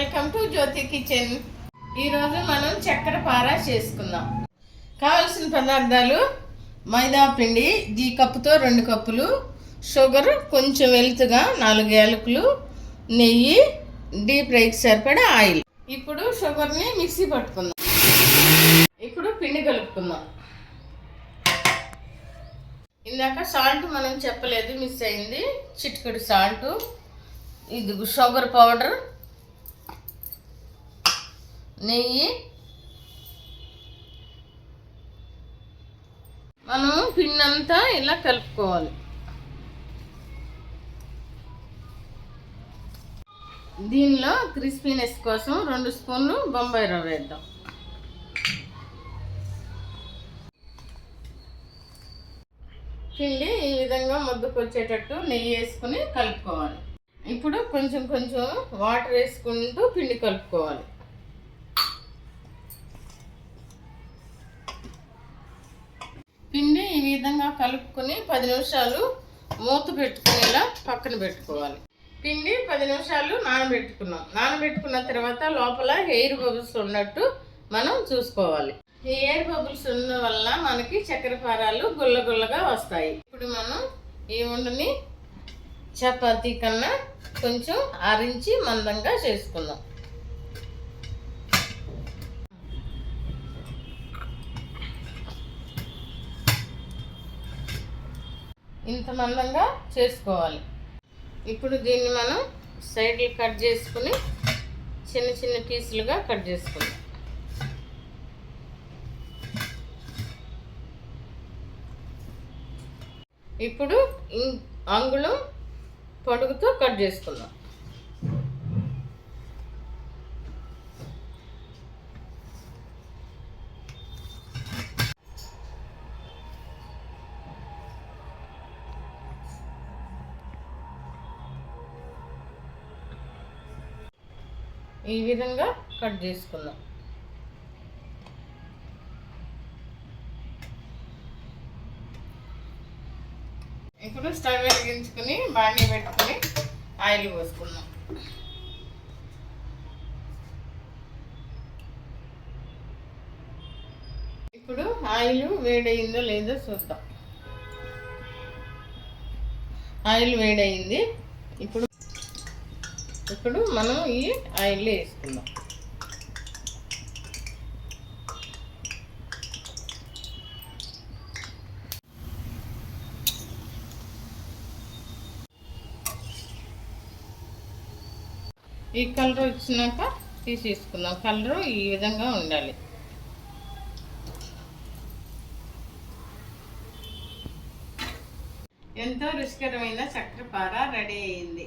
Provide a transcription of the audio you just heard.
Welcome to Jyothi kitchen. ఈరోజు మనం చక్కెర పార చేసుకుందాం. కావలసిన పదార్థాలు మైదా పిండి ఈ కప్పుతో రెండు కప్పులు షుగర్ కొంచెం వెలుతుగా నాలుగు యాలకులు నెయ్యి డీప్ ఫ్రైకి సరిపడా ఆయిల్. ఇప్పుడు షుగర్ని మిక్సీ పట్టుకుందాం. ఇప్పుడు పిండి కలుపుకుందాం. ఇందాక సాల్ట్ మనం చెప్పలేదు మిస్ అయింది. చిటికెడు సాల్ట్. ఇది షుగర్ పౌడర్. నెయ్యి. మనం పిండి అంతా ఇలా కలుపుకోవాలి. దీనిలో క్రిస్పీనెస్ కోసం రెండు స్పూన్లు బొంబాయి రవ్వ వేద్దాం. పిండి ఈ విధంగా ముద్దకు వచ్చేటట్టు నెయ్యి వేసుకుని కలుపుకోవాలి. ఇప్పుడు కొంచెం కొంచెం వాటర్ వేసుకుంటూ పిండి కలుపుకోవాలి. పిండి ఈ విధంగా కలుపుకొని పది నిమిషాలు మూత పెట్టుకునేలా పక్కన పెట్టుకోవాలి. పిండి పది నిమిషాలు నానబెట్టుకున్నాం. నానబెట్టుకున్న తర్వాత లోపల హెయిర్ బబుల్స్ ఉన్నట్టు మనం చూసుకోవాలి. ఈ ఎయిర్ బబుల్స్ ఉన్న వల్ల మనకి చక్కెర పారాలు గుల్ల గుల్లగా వస్తాయి. ఇప్పుడు మనం ఈ ఉండని చపాతీ కన్నా కొంచెం ఆరించి మందంగా చేసుకుందాం. ఇంత మందంగా చేసుకోవాలి. ఇప్పుడు దీన్ని మనం సైడ్లు కట్ చేసుకుని చిన్న చిన్న పీసులుగా కట్ చేసుకుందాం. ఇప్పుడు ఇం- అంగుళం పొడుగుతో కట్ చేసుకుందాం. ఈ విధంగా కట్ చేసుకుందాం. ఇప్పుడు స్టవ్ వెలిగించుకుని బాండీ పెట్టుకుని ఆయిల్ పోసుకుందాం. ఇప్పుడు ఆయిల్ వేడయిందో లేదో చూద్దాం. ఆయిల్ వేడయింది. ఇప్పుడు ఇప్పుడు మనం ఈ ఆయిల్ వేసుకుందాం. ఈ కలర్ వచ్చినాక తీసేసుకుందాం. కలరు ఈ విధంగా ఉండాలి. ఎంతో రుచికరమైన చక్కెరపార రెడీ అయింది.